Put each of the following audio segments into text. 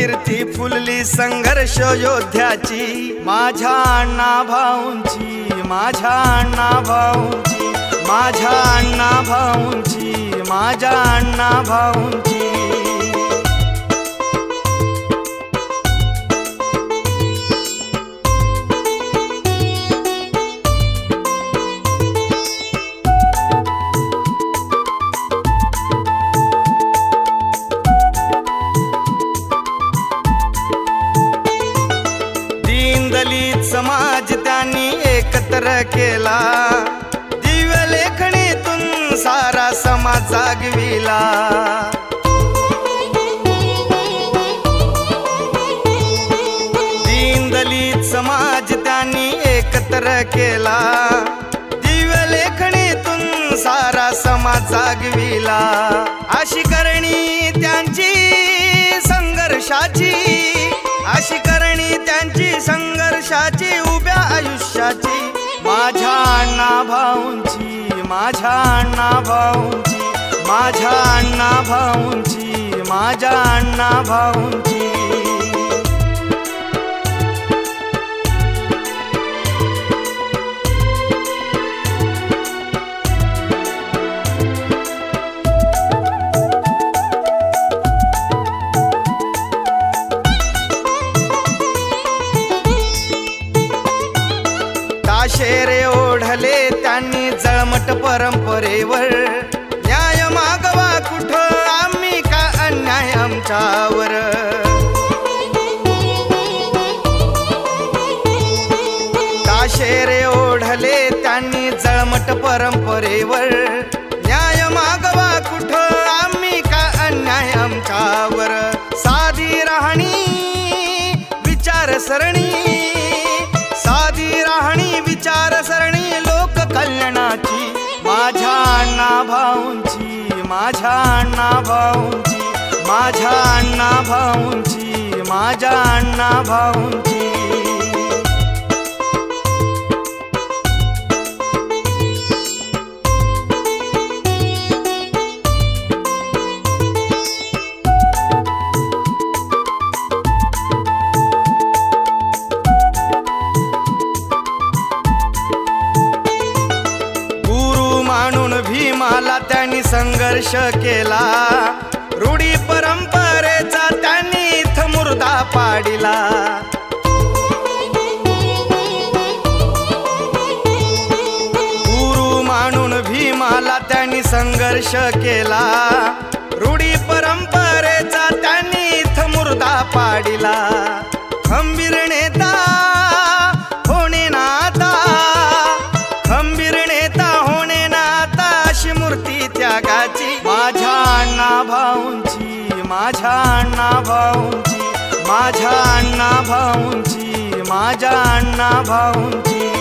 कीर्ती fully संघर्ष योद्ध्याची माझ्या अण्णा भाऊंची माझ्या अण्णा भाऊंची माझ्या अण्णा भाऊंची माझ्या अण्णा भाऊंची केला. दिव्य लेखणीतून सारा समाज जागविला. दीन दलित समाज त्यांनी एकत्र केला. दिव्य लेखणीतून सारा समाज जागविला. अशी करणी त्यांची संघर्षाची. अशी करणी त्यांची संघर्षाची उभ्या आयुष्याची. अण्णा भाऊंची माझ्या अण्णा भाऊंची माझ्या अण्णा भाऊंची माझ्या अण्णा भाऊंची. शेरे परंपरेवर. न्याय मागवा कुठं? आम्ही का अन्याय आमच्यावर? ताशेरे ओढले त्यांनी जळमट परंपरेवर? न्याय मागवा कुठं? आम्ही का अन्याय आमच्यावर? साधी राहणी विचारसरणी. साधी राहणी विचारसरणी लोक कल्याणाची माझ्या अण्णा भाऊंची माझ्या अण्णा भाऊंची माझ्या अण्णा भाऊंची माझ्या अण्णा भाऊंची. संघर्ष केला. रूढी परंपरेचा त्यांनी इथं मुर्दा पाडिला. गुरु मानून भीमाला त्यांनी संघर्ष केला. रूढी परंपरेचा त्यांनी इथं मुर्दा पाडिला. खंबीर माझ्या अण्णा भाऊंची माझ्या अण्णा भाऊंची माझ्या अण्णा भाऊंची.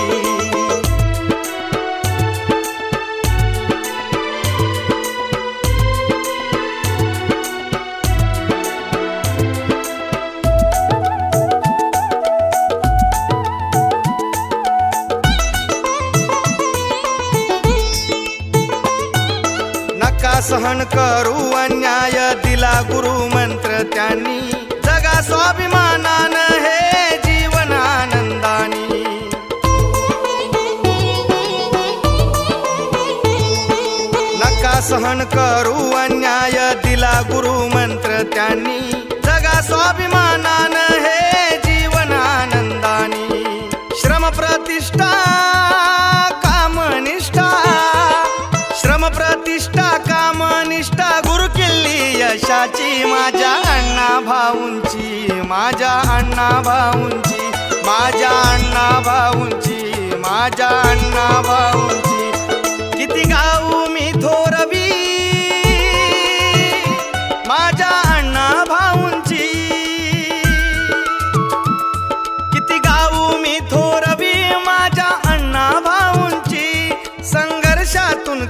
नका सहन करू अन्याय? दिला गुरु मंत्र त्यांनी. जगा स्वाभिमानान हे जीवन आनंदानी नका सहन करू अन्याय? दिला गुरु मंत्र त्यांनी. कामनिष्ठा गुरु किल्ली यशाची माझ्या अण्णा भाऊंची माझ्या अण्णा भाऊंची माझ्या अण्णा भाऊंची माझ्या अण्णा भाऊ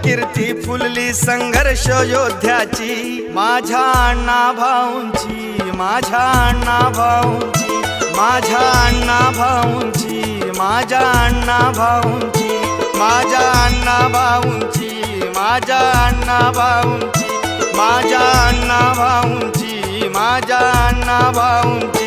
कीर्ती फुलली संघर्ष योद्ध्याची माझ्या अण्णा भाऊंची माझ्या अण्णा भाऊंची माझ्या अण्णा भाऊंची माझ्या अण्णा भाऊंची माझ्या अण्णा भाऊंची माझ्या अण्णा भाऊंची माझ्या अण्णा भाऊंची माझ्या अण्णा भाऊंची